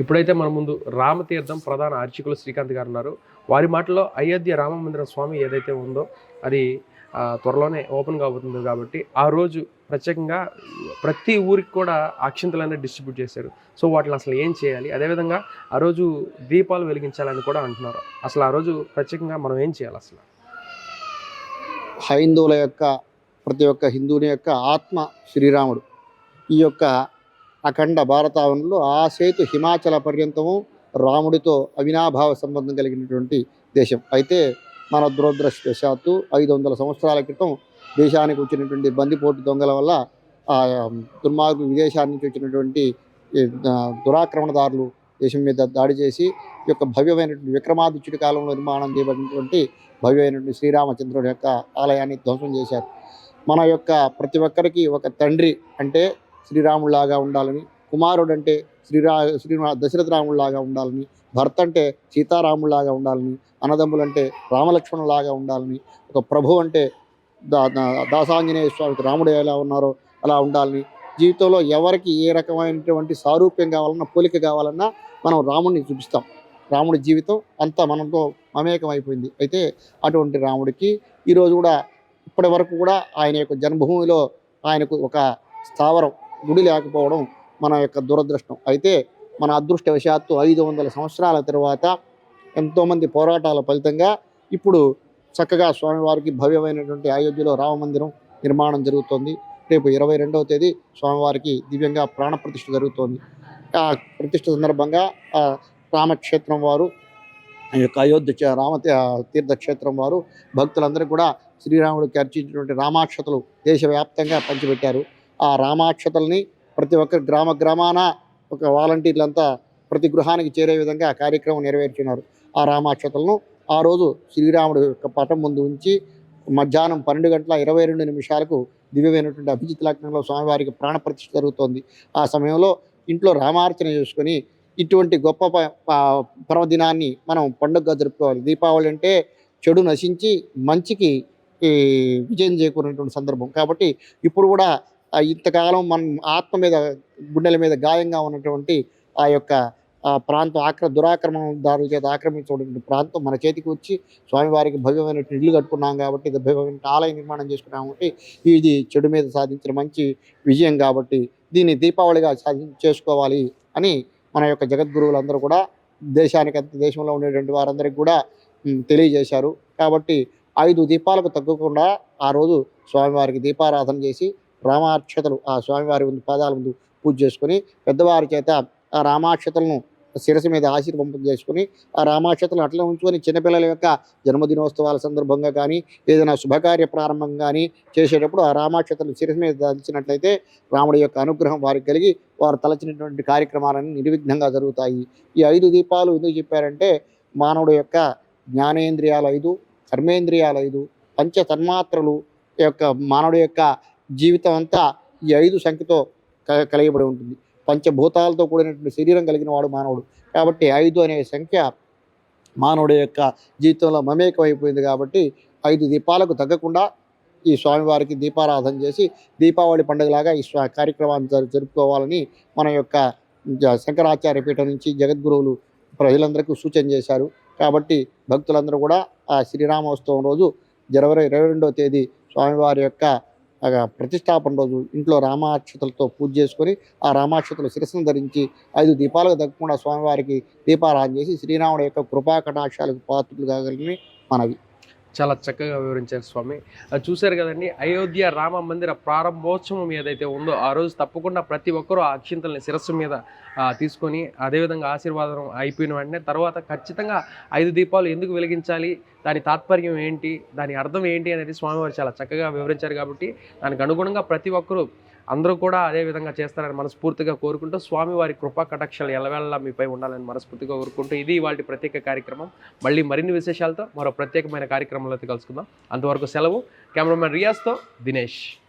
ఇప్పుడైతే మన ముందు రామతీర్థం ప్రధాన అర్చకులు శ్రీకాంత్ గారు ఉన్నారు. వారి మాటలో అయోధ్య రామమందిర స్వామి ఏదైతే ఉందో అది త్వరలోనే ఓపెన్ కాబోతుంది కాబట్టి ఆ రోజు ప్రత్యేకంగా ప్రతి ఊరికి కూడా అక్షింతలన్నీ డిస్ట్రిబ్యూట్ చేశారు. సో వాటిని అసలు ఏం చేయాలి? అదేవిధంగా ఆ రోజు దీపాలు వెలిగించాలని కూడా అంటున్నారు. అసలు ఆ రోజు ప్రత్యేకంగా మనం ఏం చేయాలి అసలు? హైందువుల యొక్క ప్రతి ఒక్క హిందువుని యొక్క ఆత్మ శ్రీరాముడు. ఈ యొక్క అఖండ భారతావనంలో ఆ సేతు హిమాచల పర్యంతము రాముడితో అవినాభావ సంబంధం కలిగినటువంటి దేశం. అయితే మన దురదృష్టవశాత్తు ఐదు వందల సంవత్సరాల క్రితం దేశానికి వచ్చినటువంటి బందిపోటు దొంగల వల్ల ఆ దుర్మార్గులు విదేశాల నుంచి వచ్చినటువంటి దురాక్రమణదారులు దేశం మీద దాడి చేసి ఈ యొక్క భవ్యమైనటువంటి విక్రమాదిత్యుడి కాలంలో నిర్మాణం చేయబడినటువంటి భవ్యమైనటువంటి శ్రీరామచంద్రుడి యొక్క ఆలయాన్ని ధ్వంసం చేశారు. మన యొక్క ప్రతి ఒక్కరికి ఒక తండ్రి అంటే శ్రీరాముడిలాగా ఉండాలని కుమారుడు అంటే శ్రీరా శ్రీరా దశరథ రాముడిలాగా ఉండాలని భర్త అంటే సీతారాముడిలాగా ఉండాలని అన్నదమ్ములంటే రామలక్ష్మణులాగా ఉండాలని ఒక ప్రభు అంటే దా దా- దాసాంజనేయ స్వామికి రాముడు ఎలా ఉన్నారో అలా ఉండాలని జీవితంలో ఎవరికి ఏ రకమైనటువంటి సారూప్యం కావాలన్నా పోలిక కావాలన్నా మనం రాముడిని చూపిస్తాం. రాముడి జీవితం అంతా మనతో మమేకమైపోయింది. అయితే అటువంటి రాముడికి ఈరోజు కూడా ఇప్పటి వరకు కూడా ఆయన యొక్క జన్మభూమిలో ఆయనకు ఒక స్థావరం గుడి లేకపోవడం మన యొక్క దురదృష్టం. అయితే మన అదృష్టవశాత్తు ఐదు వందల సంవత్సరాల తర్వాత ఎంతోమంది పోరాటాల ఫలితంగా ఇప్పుడు చక్కగా స్వామివారికి భవ్యమైనటువంటి అయోధ్యలో రామ మందిరం నిర్మాణం జరుగుతోంది. రేపు ఇరవై రెండవ తేదీ స్వామివారికి దివ్యంగా ప్రాణప్రతిష్ఠ జరుగుతోంది. ఆ ప్రతిష్ఠ సందర్భంగా రామక్షేత్రం వారు ఈ యొక్క అయోధ్య రామ తీర్థక్షేత్రం వారు భక్తులందరూ కూడా శ్రీరాముడికి అర్చించినటువంటి రామాక్షతలు దేశవ్యాప్తంగా పంచిపెట్టారు. ఆ రామాక్షతల్ని ప్రతి ఒక్క గ్రామ గ్రామాన ఒక వాలంటీర్లంతా ప్రతి గృహానికి చేరే విధంగా ఆ కార్యక్రమం నెరవేర్చినారు. ఆ రామాక్షతలను ఆ రోజు శ్రీరాముడు యొక్క పటం ముందు ఉంచి మధ్యాహ్నం పన్నెండు గంటల ఇరవై రెండు నిమిషాలకు దివ్యమైనటువంటి అభిజిత్ లగ్నంలో స్వామివారికి ప్రాణప్రతిష్ఠ జరుగుతోంది. ఆ సమయంలో ఇంట్లో రామార్చన చేసుకొని ఇటువంటి గొప్ప ప- పర్వదినాన్ని మనం పండుగగా జరుపుకోవాలి. దీపావళి అంటే చెడు నశించి మంచికి విజయం చేకూరినటువంటి సందర్భం. కాబట్టి ఇప్పుడు కూడా ఇంతకాలం మనం ఆత్మ మీద గుండెల మీద గాయంగా ఉన్నటువంటి ఆ యొక్క ప్రాంతం ఆక్ర దురాక్రమణదారుల చేత ఆక్రమించబడిన ప్రాంతం మన చేతికి వచ్చి స్వామివారికి భవ్యమైన ఇల్లు కట్టుకున్నాం కాబట్టి ఇది భవ్యమైన ఆలయ నిర్మాణం చేసుకున్నాం కాబట్టి ఇది చెడు మీద సాధించిన మంచి విజయం కాబట్టి దీన్ని దీపావళిగా సాధి చేసుకోవాలి అని మన యొక్క జగద్గురువులందరూ కూడా దేశానికి అంత దేశంలో ఉండేటువంటి వారందరికీ కూడా తెలియజేశారు. కాబట్టి ఐదు దీపాలకు తగ్గకుండా ఆ రోజు స్వామివారికి దీపారాధన చేసి రామాక్షతలు ఆ స్వామివారి ముందు పాదాల ముందు పూజ చేసుకొని పెద్దవారి చేత ఆ రామాక్షతలను శిరస్సు మీద ఆశీర్వంపం చేసుకుని ఆ రామాక్షతలను అట్లా ఉంచుకొని చిన్నపిల్లల యొక్క జన్మదినోత్సవాల సందర్భంగా కానీ ఏదైనా శుభకార్య ప్రారంభం కానీ చేసేటప్పుడు ఆ రామాక్షతలు శిరసు మీద దాల్చినట్లయితే రాముడి యొక్క అనుగ్రహం వారికి కలిగి వారు తలచినటువంటి కార్యక్రమాలన్నీ నిర్విఘ్నంగా జరుగుతాయి. ఈ ఐదు దీపాలు ఎందుకు చెప్పారంటే మానవుడి యొక్క జ్ఞానేంద్రియాలు ఐదు కర్మేంద్రియాలు ఐదు పంచ తన్మాత్రలు యొక్క మానవుడి యొక్క జీవితం అంతా ఈ ఐదు సంఖ్యతో క- కలిగబడి ఉంటుంది. పంచభూతాలతో కూడినటువంటి శరీరం కలిగిన వాడు మానవుడు. కాబట్టి ఐదు అనే సంఖ్య మానవుడి యొక్క జీవితంలో మమేకమైపోయింది కాబట్టి ఐదు దీపాలకు తగ్గకుండా ఈ స్వామివారికి దీపారాధన చేసి దీపావళి పండుగలాగా ఈ స్వా కార్యక్రమాన్ని జరుపుకోవాలని మన యొక్క జ- శంకరాచార్య పీఠం నుంచి జగద్గురువులు ప్రజలందరికీ సూచన చేశారు. కాబట్టి భక్తులందరూ కూడా ఆ శ్రీరామోత్సవం రోజు జనవరి ఇరవై రెండవ తేదీ స్వామివారి యొక్క ప్రతిష్టాపన రోజు ఇంట్లో రామాక్షతలతో పూజ చేసుకొని ఆ రామాక్షతలు శిరస్సును ధరించి ఐదు దీపాలకు తగ్గకుండా స్వామివారికి దీపారాధన చేసి శ్రీరాముడి యొక్క కృపా కటాక్షాలకు పాత్రలు కాగలని మనవి. చాలా చక్కగా వివరించారు స్వామి. చూశారు కదండి అయోధ్య రామ మందిర ప్రారంభోత్సవం ఏదైతే ఉందో ఆ రోజు తప్పకుండా ప్రతి ఒక్కరూ ఆ అక్షింతల్ని శిరస్సు మీద తీసుకొని అదేవిధంగా ఆశీర్వాదం అయిపోయిన వెంటనే తర్వాత ఖచ్చితంగా ఐదు దీపాలు ఎందుకు వెలిగించాలి దాని తాత్పర్యం ఏంటి దాని అర్థం ఏంటి అనేది స్వామివారు చాలా చక్కగా వివరించారు కాబట్టి దానికి అనుగుణంగా ప్రతి ఒక్కరూ అందరూ కూడా అదే విధంగా చేస్తారని మనస్ఫూర్తిగా కోరుకుంటూ స్వామివారి కృపా కటాక్షలు ఎల్లవేళలా మీపై ఉండాలని మనస్ఫూర్తిగా కోరుకుంటూ ఇది వాటి ప్రత్యేక కార్యక్రమం. మళ్ళీ మరిన్ని విశేషాలతో మరో ప్రత్యేకమైన కార్యక్రమంలో కలుసుకుందాం. అంతవరకు సెలవు. కెమెరామెన్ రియాజ్తో దినేష్.